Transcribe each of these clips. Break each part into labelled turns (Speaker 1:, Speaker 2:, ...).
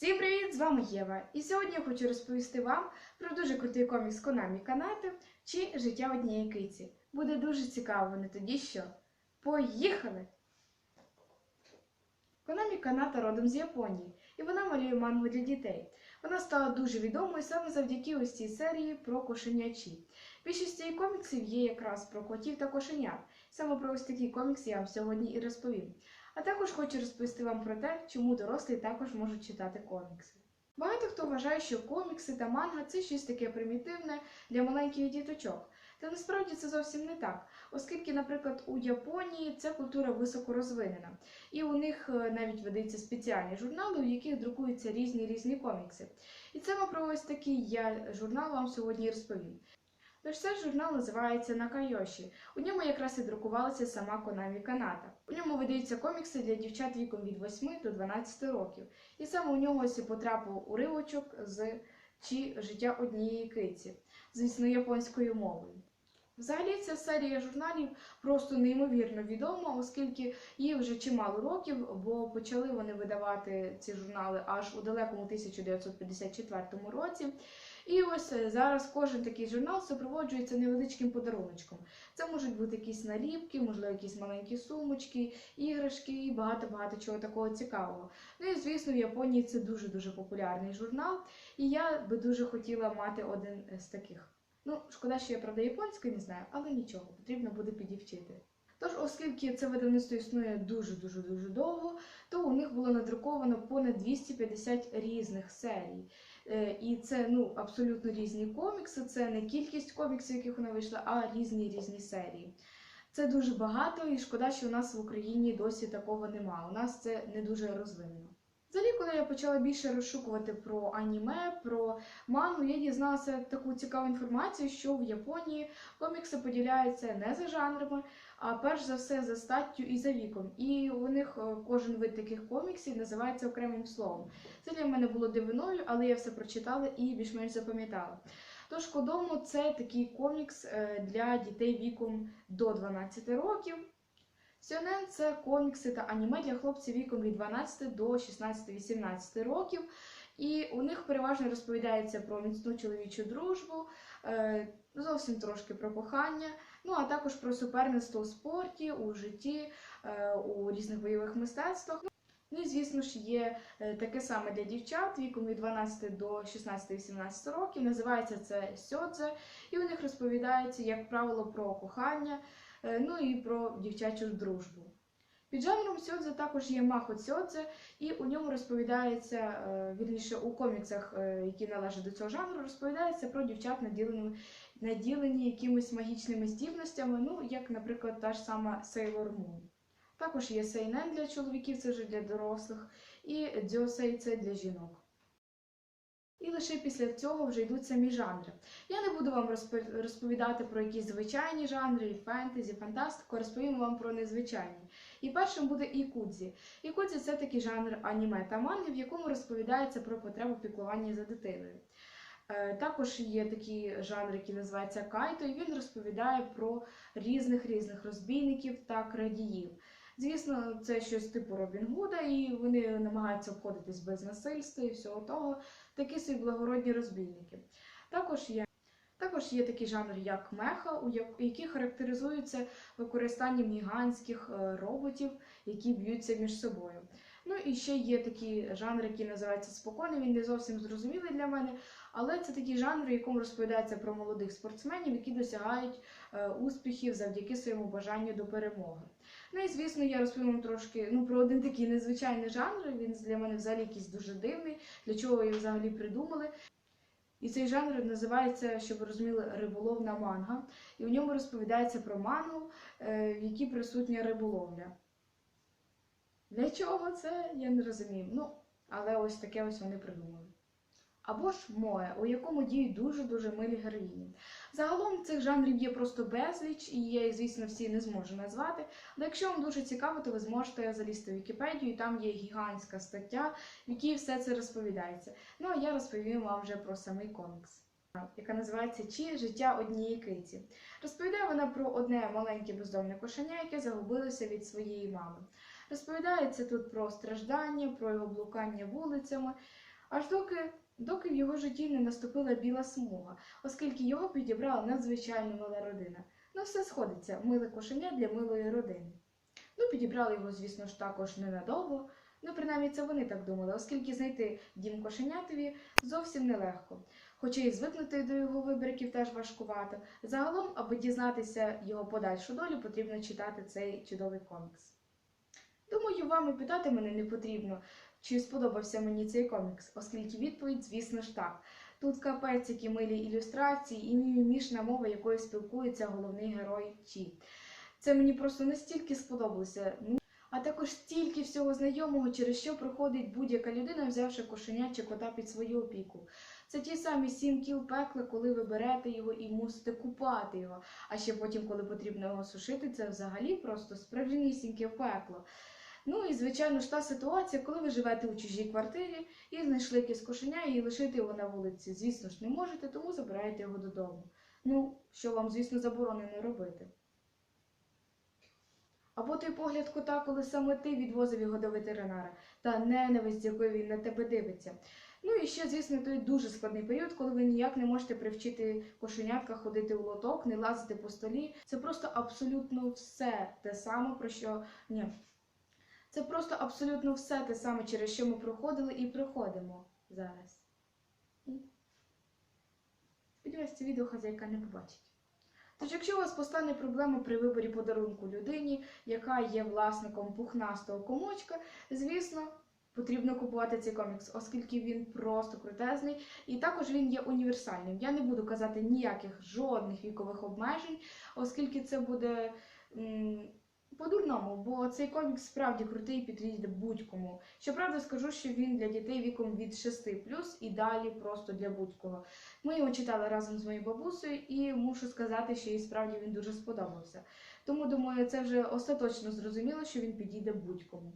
Speaker 1: Всім привіт! З вами Єва. І сьогодні я хочу розповісти вам про дуже крутий комікс Konami Канати чи Життя однієї киці. Буде дуже цікаво, не тоді що. Поїхали! Konami Каната родом з Японії, і вона малює мангу для дітей. Вона стала дуже відомою саме завдяки ось цій серії про кошенячі. Більшість її коміксів є якраз про котів та кошенят. Саме про ось такі комікси я вам сьогодні і розповім. А також хочу розповісти вам про те, чому дорослі також можуть читати комікси. Багато хто вважає, що комікси та манга це щось таке примітивне для маленьких діточок. Та насправді це зовсім не так, оскільки, наприклад, у Японії ця культура високо розвинена, і у них е, навіть ведуться спеціальні журнали, у яких друкуються різні різні комікси. І саме про ось такий я журнал вам сьогодні розповім. Тож цей журнал називається Накайоші. У ньому якраз і друкувалася сама Конамі Каната. У ньому видаються комікси для дівчат віком від 8 до 12 років. І саме у нього ось і потрапив уривочок з чи життя однієї киці, звісно, японською мовою. Взагалі, ця серія журналів просто неймовірно відома, оскільки їй вже чимало років, бо почали вони видавати ці журнали аж у далекому 1954 році. І ось е, зараз кожен такий журнал супроводжується невеличким подаруночком. Це можуть бути якісь наліпки, можливо, якісь маленькі сумочки, іграшки і багато-багато чого такого цікавого. Ну і звісно, в Японії це дуже-дуже популярний журнал, і я би дуже хотіла мати один з таких. Ну, шкода, що я правда японською не знаю, але нічого, потрібно буде підівчити. Тож, оскільки це видавництво існує дуже-дуже дуже довго, то у них було надруковано понад 250 різних серій. Е, І це ну, абсолютно різні комікси. Це не кількість коміксів, яких вона вийшла, а різні різні серії. Це дуже багато, і шкода, що у нас в Україні досі такого нема. У нас це не дуже розвинено. Взагалі, коли я почала більше розшукувати про аніме, про мангу, я дізналася таку цікаву інформацію, що в Японії комікси поділяються не за жанрами, а перш за все за статтю і за віком. І у них е, кожен вид таких коміксів називається окремим словом. Це для мене було дивиною, але я все прочитала і більш-менш запам'ятала. Тож Кодому це такий комікс е, для дітей віком до 12 років. Сьонен це комікси та аніме для хлопців віком від 12 до 16-18 років. І у них переважно розповідається про міцну чоловічу дружбу, е, зовсім трошки про кохання, ну а також про суперництво у спорті, у житті, е, у різних бойових мистецтвах. Ну і звісно ж є е, таке саме для дівчат віком від 12 до 16-18 років. Називається це сьодзе, і у них розповідається, як правило, про кохання, ну і про дівчачу дружбу. Під жанром сьодзе також є махо сьодзе, і у ньому розповідається, е, вірніше у коміксах, е, які належать до цього жанру, розповідається про дівчат, наділені, наділені якимись магічними здібностями, ну як, наприклад, та ж сама Sailor Moon. Також є сейнен для чоловіків, це вже для дорослих, і дзьосей це для жінок. І лише після цього вже йдуть самі жанри. Я не буду вам розповідати про якісь звичайні жанри, фентезі, фантастику, розповім вам про незвичайні. І першим буде ікудзі. Ікудзі це такий жанр аніме та манги, в якому розповідається про потребу піклування за дитиною. Е, Також є такий жанр, який називається кайто, і він розповідає про різних різних розбійників та крадіїв. Звісно, це щось типу Робін Гуда, і вони намагаються обходитись без насильства і всього того. Такі собі благородні розбійники. Також є, також є такий жанр, як меха, у які який характеризується використанням гігантських е, роботів, які б'ються між собою. Ну і ще є такий жанр, який називається спокійний. Він не зовсім зрозумілий для мене, але це такий жанр, в якому розповідається про молодих спортсменів, які досягають е, успіхів завдяки своєму бажанню до перемоги. Ну і звісно, я розповім вам трошки ну, про один такий незвичайний жанр. Він для мене взагалі якийсь дуже дивний, для чого його взагалі придумали. І цей жанр називається, щоб ви розуміли, риболовна манга. І в ньому розповідається про мангу, е, в якій присутня риболовля. Для чого це, я не розумію. Ну, але ось таке ось вони придумали. Або ж моє, у якому діють дуже-дуже милі героїні. Загалом цих жанрів є просто безліч, і я звісно, всі не зможу назвати. Але якщо вам дуже цікаво, то ви зможете залізти в Вікіпедію, і там є гігантська стаття, в якій все це розповідається. Ну а я розповім вам вже про самий комікс. Яка називається Чи життя однієї киці. Розповідає вона про одне маленьке бездомне кошеня, яке загубилося від своєї мами. Розповідається тут про страждання, про його блукання вулицями, аж доки, доки в його житті не наступила біла смуга, оскільки його підібрала надзвичайно мила родина. Ну, все сходиться, миле кошеня для милої родини. Ну, підібрали його, звісно ж, також ненадовго. Ну, принаймні, це вони так думали, оскільки знайти дім кошенятові зовсім нелегко. Хоча і звикнути до його вибриків теж важкувато. Загалом, аби дізнатися його подальшу долю, потрібно читати цей чудовий комікс. Думаю, вам і питати мене не потрібно, чи сподобався мені цей комікс, оскільки відповідь, звісно ж, так. Тут капець, які милі ілюстрації і мімімішна мова, якою спілкується головний герой Чі. Це мені просто настільки сподобалося. А також стільки всього знайомого, через що проходить будь-яка людина, взявши кошеня чи кота під свою опіку. Це ті самі сім кіл пекла, коли ви берете його і мусите купати його. А ще потім, коли потрібно його сушити, це взагалі просто справжнісіньке пекло. Ну і звичайно ж та ситуація, коли ви живете у чужій квартирі і знайшли якесь кошеня і лишити його на вулиці. Звісно ж, не можете, тому забираєте його додому. Ну, що вам, звісно, заборонено робити. Або той погляд кота, коли саме ти відвозив його до ветеринара, та ненависть, якою він на тебе дивиться. Ну і ще, звісно, той дуже складний період, коли ви ніяк не можете привчити кошенятка ходити у лоток, не лазити по столі. Це просто абсолютно все те саме, про що. Ні. Це просто абсолютно все те саме, через що ми проходили і проходимо зараз. Сподіваюсь, це відео хазяйка не побачить. Тож, якщо у вас постане проблема при виборі подарунку людині, яка є власником пухнастого комочка, звісно, потрібно купувати цей комікс, оскільки він просто крутезний, і також він є універсальним. Я не буду казати ніяких жодних вікових обмежень, оскільки це буде по-дурному, бо цей комікс справді крутий і підійде будь-кому. Щоправда, скажу, що він для дітей віком від 6 і далі просто для будь-кого. Ми його читали разом з моєю бабусею, і мушу сказати, що їй справді він дуже сподобався. Тому думаю, це вже остаточно зрозуміло, що він підійде будь-кому.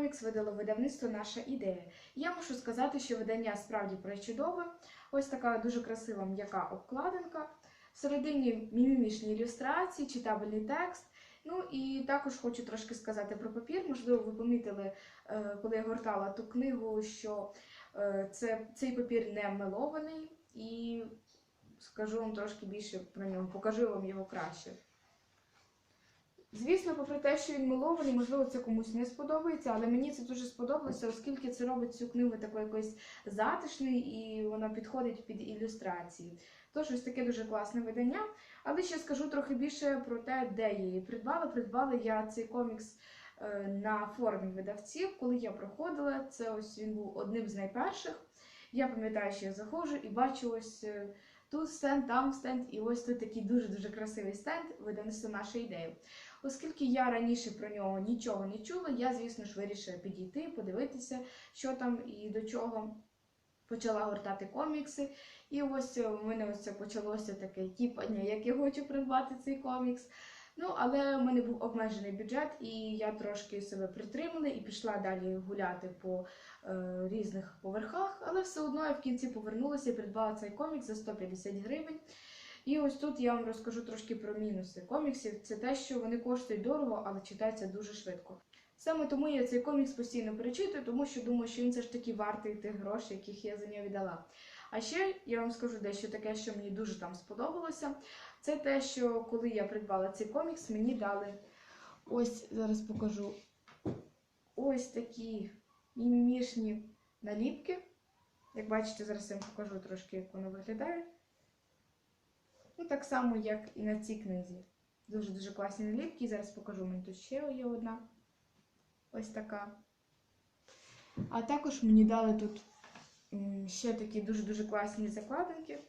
Speaker 1: Комікс видало видавництво Наша ідея. Я мушу сказати, що видання справді пречудове. Ось така дуже красива м'яка обкладинка. Всередині мімімішні ілюстрації, читабельний текст. Ну і також хочу трошки сказати про папір. Можливо, ви помітили, е, коли я гортала ту книгу, що е, це, цей папір не мелований, і скажу вам трошки більше про нього, покажу вам його краще. Звісно, попри те, що він милований, можливо, це комусь не сподобається, але мені це дуже сподобалося, оскільки це робить цю книгу такою якоюсь затишною і вона підходить під ілюстрації. Тож ось таке дуже класне видання. Але ще скажу трохи більше про те, де я її придбала. Придбала я цей комікс е, на форумі видавців, коли я проходила. Це ось він був одним з найперших. Я пам'ятаю, що я заходжу і бачу ось е, тут стенд, там стенд, і ось тут такий дуже-дуже красивий стенд видавництво наша ідея. Оскільки я раніше про нього нічого не чула, я, звісно ж, вирішила підійти, подивитися, що там і до чого. Почала гортати комікси. І ось е, у мене ось це почалося таке тіпання, як я хочу придбати цей комікс. Ну, але в мене був обмежений бюджет, і я трошки себе притримала і пішла далі гуляти по е, різних поверхах. Але все одно я в кінці повернулася і придбала цей комікс за 150 гривень. І ось тут я вам розкажу трошки про мінуси коміксів. Це те, що вони коштують дорого, але читаються дуже швидко. Саме тому я цей комікс постійно перечитую, тому що думаю, що він все ж таки вартий тих грошей, яких я за нього віддала. А ще я вам скажу дещо таке, що мені дуже там сподобалося. Це те, що коли я придбала цей комікс, мені дали ось зараз покажу ось такі мімішні наліпки. Як бачите, зараз я вам покажу трошки, як воно виглядає. Ну, так само, як і на цій книзі. Дуже-дуже класні наліпки. Зараз покажу, у мене тут ще є одна. Ось така. А також мені дали тут ще такі дуже-дуже класні закладинки.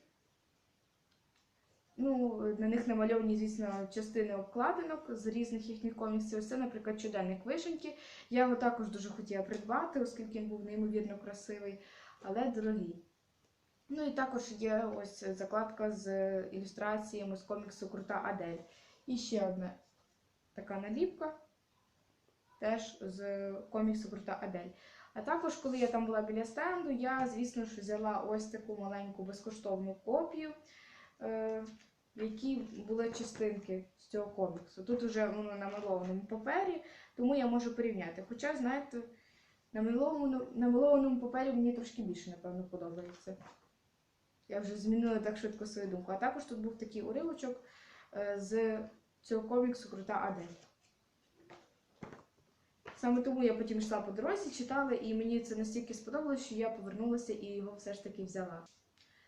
Speaker 1: Ну, на них намальовані, звісно, частини обкладинок з різних їхніх коміксів. Ось Це, наприклад, щоденник вишеньки. Я його також дуже хотіла придбати, оскільки він був неймовірно красивий, але дорогий. Ну і також є ось закладка з ілюстраціями з коміксу Крута Адель. І ще одна така наліпка, теж з коміксу Крута Адель. А також, коли я там була біля стенду, я, звісно ж, взяла ось таку маленьку безкоштовну копію, е, в якій були частинки з цього коміксу. Тут вже воно на милованому папері, тому я можу порівняти. Хоча, знаєте, на милованому, на папері мені трошки більше, напевно, подобається. Я вже змінила так швидко свою думку. А також тут був такий уривочок е, з цього коміксу Крута Адель. Саме тому я потім йшла по дорозі, читала, і мені це настільки сподобалось, що я повернулася і його все ж таки взяла.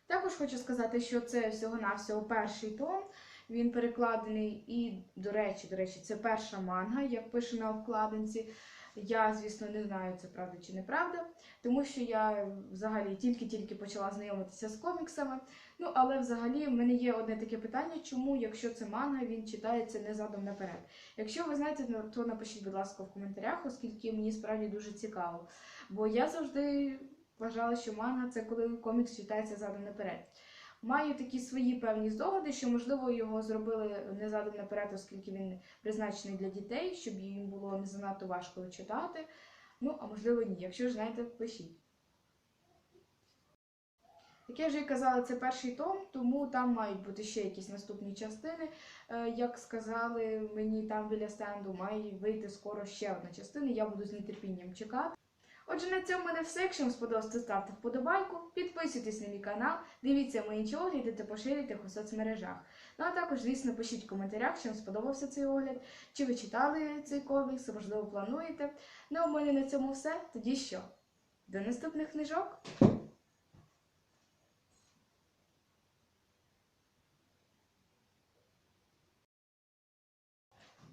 Speaker 1: Також хочу сказати, що це всього-навсього перший том. Він перекладений і, до речі, до речі, це перша манга, як пише на обкладинці. Я, звісно, не знаю, це правда чи неправда, тому що я взагалі тільки-тільки почала знайомитися з коміксами. Ну, але взагалі в мене є одне таке питання, чому, якщо це манга, він читається не задом наперед. Якщо ви знаєте, ну, то напишіть, будь ласка, в коментарях, оскільки мені справді дуже цікаво. Бо я завжди вважала, що манга це коли комікс читається задом наперед. Маю такі свої певні здогади, що можливо його зробили не задом наперед, оскільки він призначений для дітей, щоб їм було не занадто важко читати. Ну, а можливо, ні. Якщо ж знаєте, пишіть. Як я вже і казала, це перший том, тому там мають бути ще якісь наступні частини. Е, Як сказали мені там біля стенду, має вийти скоро ще одна частина. Я буду з нетерпінням чекати. Отже, на цьому мене все. Якщо вам сподобалось, то ставте вподобайку, підписуйтесь на мій канал, дивіться мої огляди та поширюйте їх у соцмережах. Ну а також, звісно, пишіть в коментарях, чи вам сподобався цей огляд, чи ви читали цей комікс, можливо, плануєте. Ну а в мене на цьому все. Тоді що? До наступних книжок!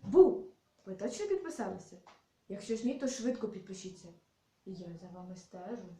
Speaker 1: Бу! Ви точно підписалися? Якщо ж ні, то швидко підпишіться. Я за вами стежу.